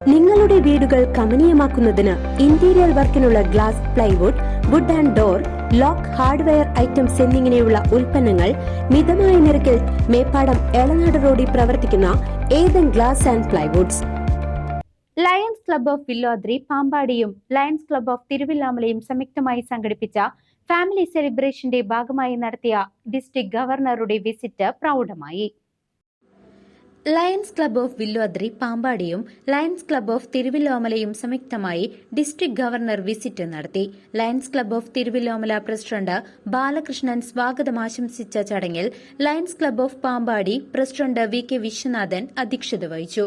നിങ്ങളുടെ വീടുകൾ കമനീയമാക്കുന്നതിന് interior വർക്കിനുള്ള glass plywood wood and door lock hardware items എന്നിങ്ങനെയുള്ള ഉൽപ്പന്നങ്ങൾ മിതമായ നിരക്കിൽ മേപ്പാടം എളനാട് റോഡിൽ പ്രവർത്തിക്കുന്ന Ethan glass and plywoods Lions club of Villodri പാമ്പാടിയും Lions club of തിരുവില്ലാമലയും സംയുക്തമായി സംഘടിപ്പിച്ച ഫാമിലി സെലിബ്രേഷന്റെ ഭാഗമായി നടത്തിയ ഡിസ്ട്രിക്ട് ഗവർണറുടെ വിസിറ്റ് പ്രൗഢമായി. ലയൺസ് ക്ലബ്ബ് ഓഫ് വില്ലോദ്രി പാമ്പാടിയും ലയൺസ് ക്ലബ്ബ് ഓഫ് തിരുവില്ലോമലയും സംയുക്തമായി ഡിസ്ട്രിക്ട് ഗവർണർ വിസിറ്റ് നടത്തി. Lions club of Thiruvillamala president Balakrishnan സ്വാഗതം ആശംസിച്ച ചടങ്ങിൽ Lions club of Pampady president V K Viswanathan അധ്യക്ഷത വഹിച്ചു.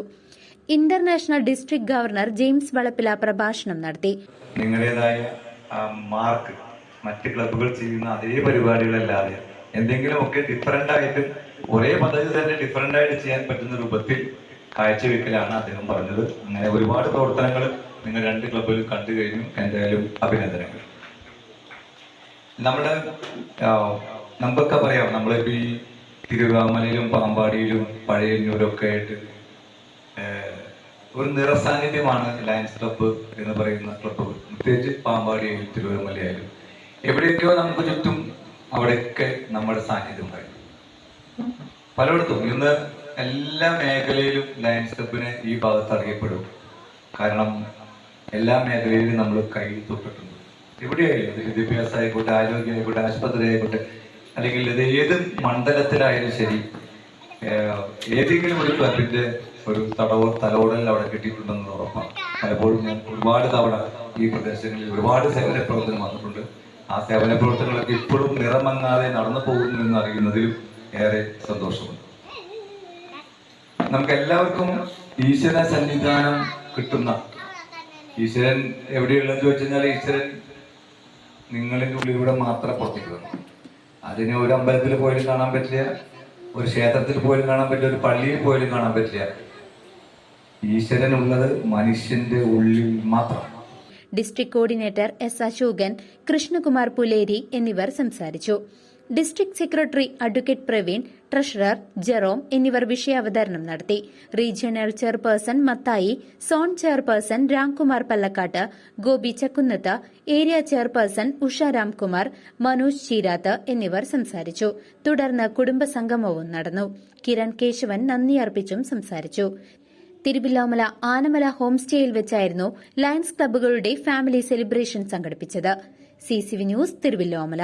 International district governor James Valappila പ്രഭാഷണം നടത്തി. നിങ്ങളുടേതായ മാർക്ക് മറ്റ് ക്ലബ്ബുകൾ ചെയ്യുന്ന അതേ പരിപാടികളല്ലാതെ എന്തെങ്കിലുമൊക്കെ ഡിഫറെന്റ് ആയിട്ട് ഒരേ പദ്ധതി തന്നെ ഡിഫറെന്റ് ആയിട്ട് ചെയ്യാൻ പറ്റുന്ന രൂപത്തിൽ കാഴ്ചവെക്കലാണ് അദ്ദേഹം പറഞ്ഞത്. അങ്ങനെ ഒരുപാട് പ്രവർത്തനങ്ങൾ നിങ്ങൾ രണ്ട് ക്ലബിലും കണ്ടു കഴിഞ്ഞു. എന്തായാലും അഭിനന്ദനങ്ങൾ. നമ്മുടെ നമുക്കൊക്കെ പറയാം. നമ്മളിപ്പോ ഈ തിരുവാമലയിലും പാമ്പാടിയിലും പഴയന്നൂരും ഒക്കെ ആയിട്ട് ഒരു നിറസാന്നിധ്യമാണ് ലയൻസ് ക്ലബ്ബ് എന്ന് പറയുന്ന ക്ലബ്ബുകൾ പ്രത്യേകിച്ച് പാമ്പാടിയായാലും തിരുവനന്തപുരമലയായാലും എവിടെയൊക്കെയോ നമുക്ക് ചുറ്റും അവിടെയൊക്കെ നമ്മുടെ സാന്നിധ്യം ഉണ്ടായി പലയിടത്തും ഇന്ന് എല്ലാ മേഖലയിലും ലയൻസ് ക്ലബിന് ഈ ഭാഗത്ത് അറിയപ്പെടും. കാരണം എല്ലാ മേഖലയിലും നമ്മൾ കൈ തൊട്ടിട്ടുണ്ട്. എവിടെയായാലും വിദ്യാഭ്യാസം ആയിക്കോട്ടെ ആരോഗ്യം ആയിക്കോട്ടെ ആശുപത്രി ആയിക്കോട്ടെ അല്ലെങ്കിൽ ഇത് ഏത് മണ്ഡലത്തിലായാലും ശരി ഏതെങ്കിലും ഒരു ക്ലബിന്റെ ഒരു തടവോ തലോടൽ അവിടെ കിട്ടിയിട്ടുണ്ടെന്ന് ഉറപ്പാണ്. പലപ്പോഴും ഞാൻ ഒരുപാട് തവണ ഈ പ്രദേശങ്ങളിൽ ഒരുപാട് സേവന പ്രവർത്തനം വന്നിട്ടുണ്ട്. ആ സേവന പ്രവർത്തനങ്ങളൊക്കെ ഇപ്പോഴും നിറമങ്ങാതെ നടന്നു പോകുന്നു എന്ന് അറിയുന്നതിലും ഏറെ സന്തോഷമുണ്ട്. നമുക്ക് എല്ലാവർക്കും ഈശ്വര സന്നിധാനം കിട്ടുന്ന ഈശ്വരൻ എവിടെയുള്ളതെന്ന് ചോദിച്ചു കഴിഞ്ഞാൽ ഈശ്വരൻ നിങ്ങളുടെ ഉള്ളിലൂടെ മാത്രം പുറത്തേക്ക് വരണം അതിന് ഒരു അമ്പലത്തിൽ പോയാലും കാണാൻ പറ്റില്ല ഒരു ക്ഷേത്രത്തിൽ പോലും കാണാൻ പറ്റില്ല ഒരു പള്ളിയിൽ പോലും കാണാൻ പറ്റില്ല. ഈശ്വരൻ ഉള്ളത് മനുഷ്യന്റെ ഉള്ളിൽ മാത്രം. District coordinator S Ashokan Krishnakumar Puleri എന്നിവർ സംസാരിച്ചു. District secretary advocate Praveen treasurer Jerome എന്നിവർ വിഷയാവതരണം നടത്തി. Regional chairperson Mathai zone chairperson Ramkumar Pallakkatt Gopi Chakkunnath area chairperson Usha Ramkumar Manoj Cheerath എന്നിവർ സംസാരിച്ചു. തുടർന്ന് കുടുംബസംഗമവും നടന്നു. കിരൺ കേശവൻ നന്ദി അർപ്പിച്ചും സംസാരിച്ചു. തിരുവില്ലാമല ആനമല ഹോം സ്റ്റേയിൽ വെച്ചായിരുന്നു ലയൺസ് ക്ലബ്ബുകളുടെ ഫാമിലി സെലിബ്രേഷൻ സംഘടിപ്പിച്ചത്. C news Thiruvillamala.